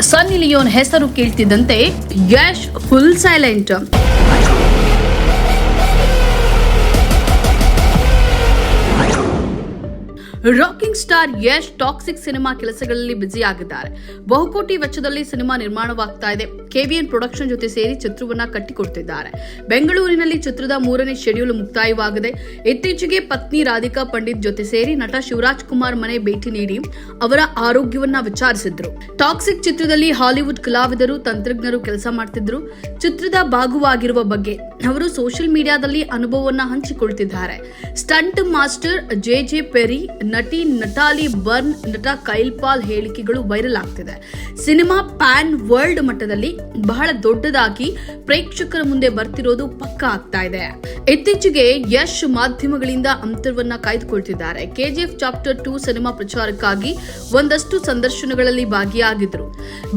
ಸನ್ನಿ Leone ಹೆಸರು ಕೇಳ್ತಿದ್ದಂತೆ Yash full silent rocking star Yash Toxic cinema ಕೆಲಸಗಳಲ್ಲಿ busy ಆಗಿದ್ದಾರೆ. ಬಹುಕೋಟಿ ವೆಚ್ಚದಲ್ಲಿ ಸಿನಿಮಾ ನಿರ್ಮಾಣವಾಗ್ತಾ ಇದೆ. ಕೆವಿಎನ್ ಪ್ರೊಡಕ್ಷನ್ ಜೊತೆ ಸೇರಿ ಚಿತ್ರವನ್ನ ಕಟ್ಟಿಕೊಡ್ತಿದ್ದಾರೆ. ಬೆಂಗಳೂರಿನಲ್ಲಿ ಚಿತ್ರದ ಮೂರನೇ ಶೆಡ್ಯೂಲ್ ಮುಕ್ತಾಯವಾಗಿದೆ. ಇತ್ತೀಚೆಗೆ ಪತ್ನಿ ರಾಧಿಕಾ ಪಂಡಿತ್ ಜೊತೆ ಸೇರಿ ನಟ ಶಿವರಾಜ್ ಕುಮಾರ್ ಮನೆ ಭೇಟಿ ನೀಡಿ ಅವರ ಆರೋಗ್ಯವನ್ನ ವಿಚಾರಿಸಿದ್ರು. ಟಾಕ್ಸಿಕ್ ಚಿತ್ರದಲ್ಲಿ ಹಾಲಿವುಡ್ ಕಲಾವಿದರು, ತಂತ್ರಜ್ಞರು ಕೆಲಸ ಮಾಡ್ತಿದ್ರು. ಚಿತ್ರದ ಭಾಗವಾಗಿರುವ ಬಗ್ಗೆ ಅವರು ಸೋಷಿಯಲ್ ಮೀಡಿಯಾದಲ್ಲಿ ಅನುಭವವನ್ನ ಹಂಚಿಕೊಳ್ತಿದ್ದಾರೆ. Stunt master J J Perry, ನಟಿ ನಟಾಲಿ ಬರ್ನ್, ನಟ ಕೈಲ್ ಪಾಲ್ ಹೇಳಿಕೆಗಳು ವೈರಲ್ ಆಗ್ತಿದೆ. ಸಿನಿಮಾ ಪ್ಯಾನ್ ವರ್ಲ್ಡ್ ಮಟ್ಟದಲ್ಲಿ ಬಹಳ ದೊಡ್ಡದಾಗಿ ಪ್ರೇಕ್ಷಕರ ಮುಂದೆ ಬರ್ತಿರೋದು ಪಕ್ಕಾ ಆಗ್ತಾ ಇದೆ. ಇತ್ತೀಚೆಗೆ ಯಶ್ ಮಾಧ್ಯಮಗಳಿಂದ ಅಂತರವನ್ನ ಕಾಯ್ದುಕೊಳ್ತಿದ್ದಾರೆ. ಕೆಜಿಎಫ್ ಚಾಪ್ಟರ್ ಟೂ ಸಿನಿಮಾ ಪ್ರಚಾರಕ್ಕಾಗಿ ಒಂದಷ್ಟು ಸಂದರ್ಶನಗಳಲ್ಲಿ ಭಾಗಿಯಾಗಿದ್ರು.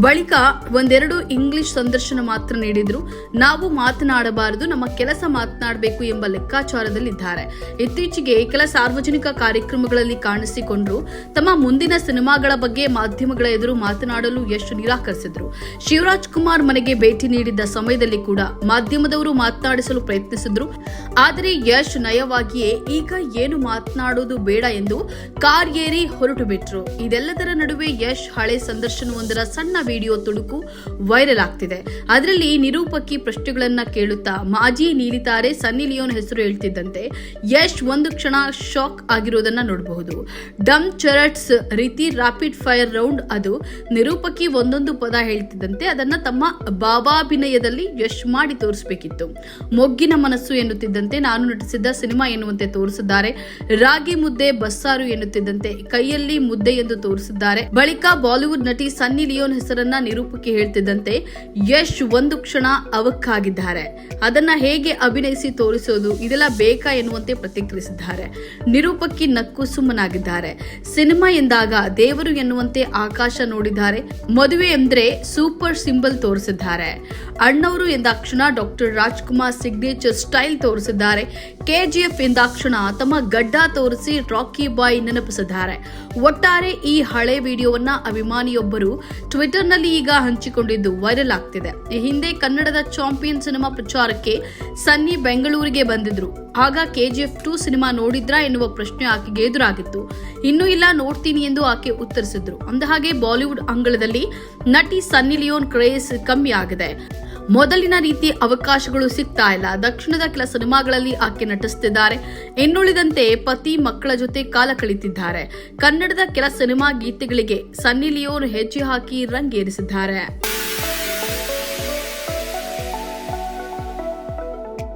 ಬಳಿಕ ಒಂದೆರಡು ಇಂಗ್ಲಿಷ್ ಸಂದರ್ಶನ ಮಾತ್ರ ನೀಡಿದ್ರು. ನಾವು ಮಾತನಾಡಬಾರದು, ನಮ್ಮ ಕೆಲಸ ಮಾತನಾಡಬೇಕು ಎಂಬ ಲೆಕ್ಕಾಚಾರದಲ್ಲಿದ್ದಾರೆ. ಇತ್ತೀಚೆಗೆ ಕೆಲ ಸಾರ್ವಜನಿಕ ಕಾರ್ಯಕ್ರಮಗಳಲ್ಲಿ ಕಾಣಿಸಿಕೊಂಡ್ರು. ತಮ್ಮ ಮುಂದಿನ ಸಿನಿಮಾಗಳ ಬಗ್ಗೆ ಮಾಧ್ಯಮಗಳ ಎದುರು ಮಾತನಾಡಲು ಯಶ್ ನಿರಾಕರಿಸಿದ್ರು. ಶಿವರಾಜ್ ಕುಮಾರ್ ಮನೆಗೆ ಭೇಟಿ ನೀಡಿದ್ದ ಸಮಯದಲ್ಲಿ ಕೂಡ ಮಾಧ್ಯಮದವರು ಮಾತನಾಡಿಸಲು ಪ್ರಯತ್ನಿಸಿದ್ರು. ಆದರೆ ಯಶ್ ನಯವಾಗಿಯೇ ಈಗ ಏನು ಮಾತನಾಡುವುದು ಬೇಡ ಎಂದು ಕಾರ್ ಏರಿ ಹೊರಟು ಬಿಟ್ರು ಇದೆಲ್ಲದರ ನಡುವೆ ಯಶ್ ಹಳೆ ಸಂದರ್ಶನವೊಂದರ ಸಣ್ಣ ವಿಡಿಯೋ ತುಣುಕು ವೈರಲ್ ಆಗ್ತಿದೆ. ಅದರಲ್ಲಿ ನಿರೂಪಕಿ ಪ್ರಶ್ನೆಗಳನ್ನ ಕೇಳುತ್ತಾ ಮಾಜಿ ನೀಲಿತಾರೆ ಸನ್ನಿ ಲಿಯೋನ್ ಹೆಸರು ಹೇಳ್ತಿದ್ದಂತೆ ಯಶ್ ಒಂದು ಕ್ಷಣ ಶಾಕ್ ಆಗಿರೋದನ್ನ ನೋಡಬಹುದು. ಡಮ್ ಚರಟ್ಸ್ ರೀತಿ ರಾಪಿಡ್ ಫೈರ್ ರೌಂಡ್ ಅದು. ನಿರೂಪಕಿ ಒಂದೊಂದು ಪದ ಹೇಳ್ತಿದ್ದಂತೆ ಅದನ್ನ ತಮ್ಮ ಭಾವಾಭಿನಯದಲ್ಲಿ ಯಶ್ ಮಾಡಿ ತೋರಿಸಬೇಕಿತ್ತು. ಮೊಗ್ಗಿನ ಮನಸ್ಸು ಎನ್ನುತ್ತಿದ್ದಂತೆ ನಾನು ನಟಿಸಿದ್ದ ಸಿನಿಮಾ ಎನ್ನುವಂತೆ ತೋರಿಸಿದ್ದಾರೆ. ರಾಗಿ ಮುದ್ದೆ, ಬಸ್ಸಾರು ಎನ್ನುತ್ತಿದ್ದಂತೆ ಕೈಯಲ್ಲಿ ಮುದ್ದೆ ಎಂದು ತೋರಿಸಿದ್ದಾರೆ. ಬಳಿಕ ಬಾಲಿವುಡ್ ನಟಿ ಸನ್ನಿ ಲಿಯೋನ್ ಹೆಸರನ್ನ ನಿರೂಪಕಿ ಹೇಳ್ತಿದ್ದಂತೆ ಯಶ್ ಒಂದು ಕ್ಷಣ ಅವಕ್ಕಾಗಿದ್ದಾರೆ. ಅದನ್ನ ಹೇಗೆ ಅಭಿನಯಿಸಿ ತೋರಿಸೋದು ಇದೆಲ್ಲ ಬೇಕಾ ಎನ್ನುವಂತೆ ಪ್ರತಿಕ್ರಿಯಿಸಿದ್ದಾರೆ. ನಿರೂಪಕಿ ನಕ್ಕು ಸುಮ್ಮನಾಗಿದ್ದಾರೆ. ಸಿನಿಮಾ ಎಂದಾಗ ದೇವರು ಎನ್ನುವಂತೆ ಆಕಾಶ ನೋಡಿದ್ದಾರೆ. ಮದುವೆ ಎಂದ್ರೆ ಸೂಪರ್ ಸಿಂಬಲ್ ತೋರಿಸಿದ್ದಾರೆ. ಅಣ್ಣವರು ಎಂದಾಕ್ಷಣ ಡಾಕ್ಟರ್ ರಾಜ್ಕುಮಾರ್ ಸಿಗ್ನೇಚರ್ ಸ್ಟೈಲ್ ತೋರಿಸಿದ್ದಾರೆ. ಕೆಜಿಎಫ್ ಎಂದಾಕ್ಷಣ ತಮ್ಮ ಗಡ್ಡ ತೋರಿಸಿ ರಾಕಿ ಬಾಯ್ ನೆನಪಿಸಿದ್ದಾರೆ. ಒಟ್ಟಾರೆ ಈ ಹಳೆ ವಿಡಿಯೋವನ್ನ ಅಭಿಮಾನಿಯೊಬ್ಬರು ಟ್ವಿಟರ್ನಲ್ಲಿ ಈಗ ಹಂಚಿಕೊಂಡಿದ್ದು ವೈರಲ್ ಆಗ್ತಿದೆ. ಈ ಹಿಂದೆ ಕನ್ನಡದ ಚಾಂಪಿಯನ್ ಸಿನಿಮಾ ಪ್ರಚಾರಕ್ಕೆ ಸನ್ನಿ ಬೆಂಗಳೂರಿಗೆ ಬಂದಿದ್ರು. ಆಗ ಕೆಜಿಎಫ್ ಟು ಸಿನಿಮಾ ನೋಡಿದ್ರಾ ಎನ್ನುವ ಪ್ರಶ್ನೆ ಆಕೆಗೆ ಎದುರಾಗಿತ್ತು. ಇನ್ನೂ ಇಲ್ಲ ನೋಡ್ತೀನಿ ಎಂದು ಆಕೆ ಉತ್ತರಿಸಿದ್ರು. ಅಂದಹಾಗೆ ಬಾಲಿವುಡ್ ಅಂಗಳದಲ್ಲಿ ನಟಿ ಸನ್ನಿ ಲಿಯೋನ್ ಕ್ರೇಸ್ ಕಮ್ಮಿ ಆಗಿದೆ. ಮೊದಲಿನ ರೀತಿ ಅವಕಾಶಗಳು ಸಿಗ್ತಾ ಇಲ್ಲ. ದಕ್ಷಿಣದ ಕೆಲ ಸಿನಿಮಾಗಳಲ್ಲಿ ಆಕೆ ನಟಿಸುತ್ತಿದ್ದಾರೆ ಇನ್ನುಳಿದಂತೆ ಪತಿ ಮಕ್ಕಳ ಜೊತೆ ಕಾಲ ಕಳೀತಿದ್ದಾರೆ. ಕನ್ನಡದ ಕೆಲ ಸಿನಿಮಾ ಗೀತೆಗಳಿಗೆ ಸನ್ನಿ ಲಿಯೋನ್ ಹೆಜ್ಜೆ ಹಾಕಿ ರಂಗೇರಿಸಿದ್ದಾರೆ.